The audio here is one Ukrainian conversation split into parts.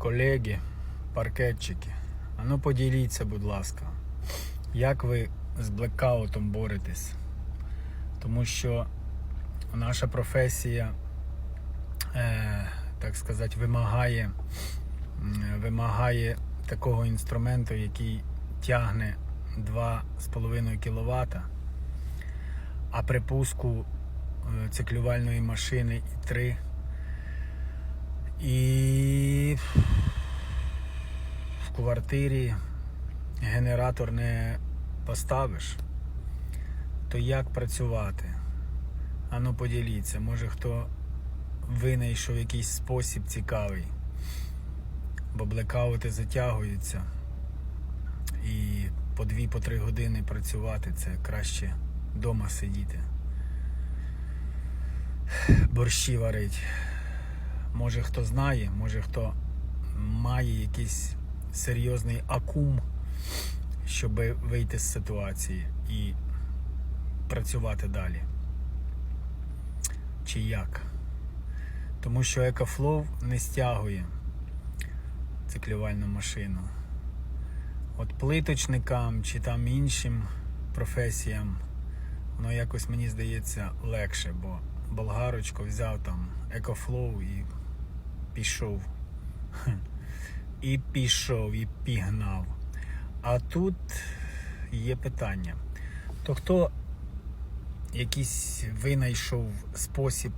колеги, паркетчики, а ну поділіться, будь ласка, як ви з блекаутом боретесь? Тому що наша професія, е, так сказати, вимагає, вимагає такого інструменту, який тягне 2,5 кВт, а при пуску е, циклювальної машини і 3. І в квартирі генератор не поставиш, то як працювати? Ану поділіться, може хто винайшов якийсь спосіб цікавий, бо блекаути затягуються і по 2-3 години працювати це краще вдома сидіти. Борщі варить. Може хто знає, може хто має якийсь серйозний акум, щоб вийти з ситуації і працювати далі. Чи як? Тому що EcoFlow не стягує циклювальну машину. От плиточникам чи там іншим професіям воно якось мені здається легше, бо болгарочку взяв там EcoFlow і пішов. І пішов, і пігнав. А тут є питання. То хто якийсь винайшов спосіб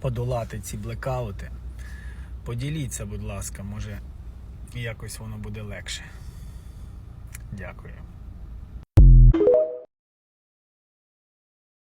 подолати ці блекаути, поділіться, будь ласка, може якось воно буде легше. Дякую.